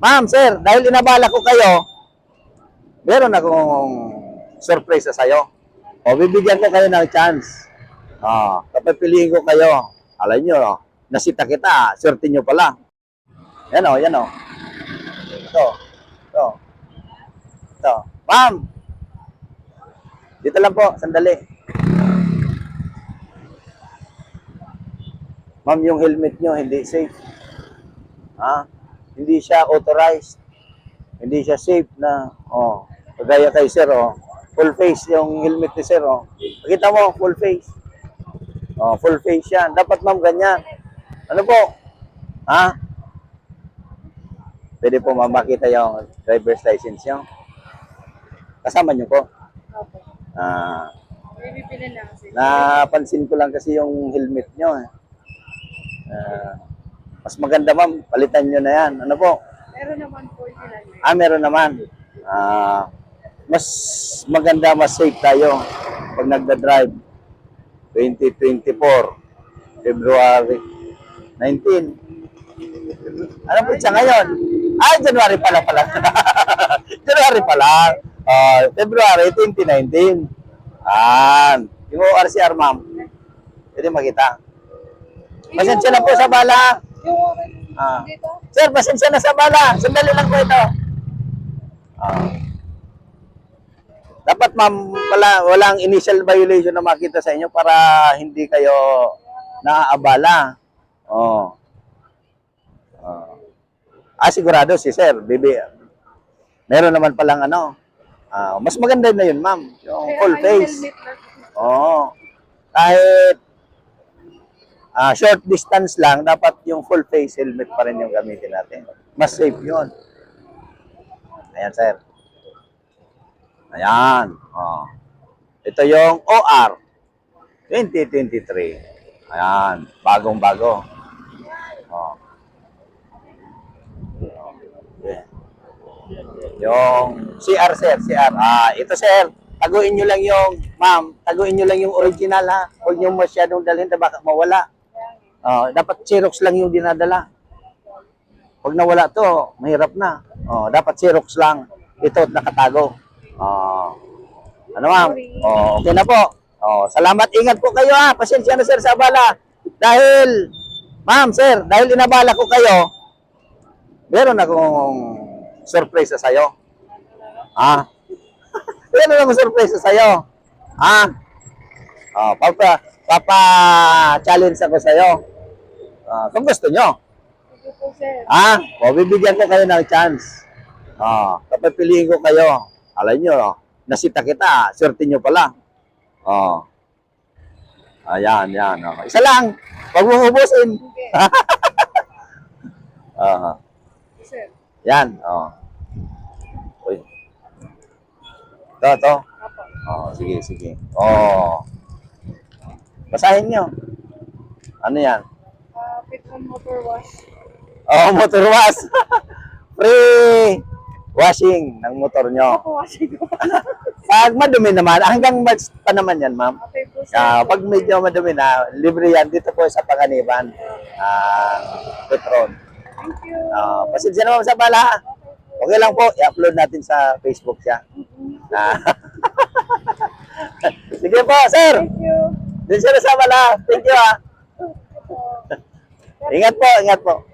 Ma'am, sir, dahil inabala ko kayo, meron akong surprise sa sayo. O, bibigyan ko kayo ng chance. Ah, kapapiliin ko kayo. Alam nyo, nasita kita, swerte nyo pala. Yan o, yan o. Ito, ito. Ito. Ma'am! Dito lang po, sandali. Ma'am, yung helmet nyo hindi safe. Ha? Hindi siya authorized. Hindi siya safe na, oh, kagaya kay sir, oh, full face yung helmet ni sir, oh. Pakita mo, full face. Oh, full face yan. Dapat ma'am ganyan. Ano po? Ha? Pwede po ma'am makita yung driver's license nyo. Kasama nyo po. Opo. Ah, napansin ko lang kasi yung helmet nyo. Eh. Ah, mas maganda ma'am, palitan nyo na yan. Ano po? Meron naman po eh. Ah, meron naman. Ah, mas maganda, mas safe tayo pag nagda-drive. 2024, February 19. Ano po siya ngayon? Ay, January pala pala. January pala. Ah, February 2019. Ah, yung ORCR, ma'am. Pwede makita. Pasensya na po sa bala. Yung Ah. dito? Sir, pasensya na sa bala. Sandali lang po ito. Ah. Dapat ma'am, wala, walang initial violation na makita sa inyo para hindi kayo naaabala. Oh. Ah. ah, sigurado si sir, bibi. Meron naman palang ano. Ah, mas maganda na yun, ma'am. Yung full face. Oo. Kahit ah, short distance lang, dapat yung full face helmet pa rin yung gamitin natin. Mas safe yun. Ayan, sir. Ayan. Oh. Ito yung OR 2023. Ayan. Bagong-bago. Oh. Yung CR, sir. CR. Ah, ito, sir. Taguin nyo lang yung, ma'am, taguin nyo lang yung original, ha? Huwag nyo masyadong dalhin, na baka mawala. Ah, dapat Xerox lang yung dinadala. Pag nawala to, mahirap na. Oh, dapat Xerox lang. Ito, nakatago. Oh. Ano, ma'am? Oh, okay na po. Oh, salamat. Ingat po kayo, ha? Pasensya na, sir, sa abala. Dahil, ma'am, sir, dahil inabala ko kayo, meron akong surprise sa sayo. Ah. meron akong surprise sa sayo. Ah. Oh, papa, papa challenge ako sa iyo. Ah, kung gusto nyo. Po, sir. Ah, o bibigyan ko kayo ng chance. Ah, kapapiliin ko kayo. Alam nyo, nasita kita, swerte nyo pala. Oh. Ayan, yan. Okay. Isa lang. Huwag mong ubusin. Okay. Ah. Sir. Yan, oh. Uy. Ito, ito. Apo. Oh, sige, sige. Oh. Basahin nyo. Ano yan? Uh, Pitman Motor Wash. Oh, motor wash. Free washing ng motor nyo. Ako washing ko. Pag madumi naman, hanggang March pa naman yan, ma'am. Okay po, sir. Ah, pag medyo madumi na, libre yan dito po sa Panganiban. Ah, Petron. Thank you. Ah, pasensya na ma'am sa bala. Okay lang po, i-upload natin sa Facebook siya. Ah. Sige po, sir. Thank you. Na sa bala. Thank you ah. Ingat po, ingat po.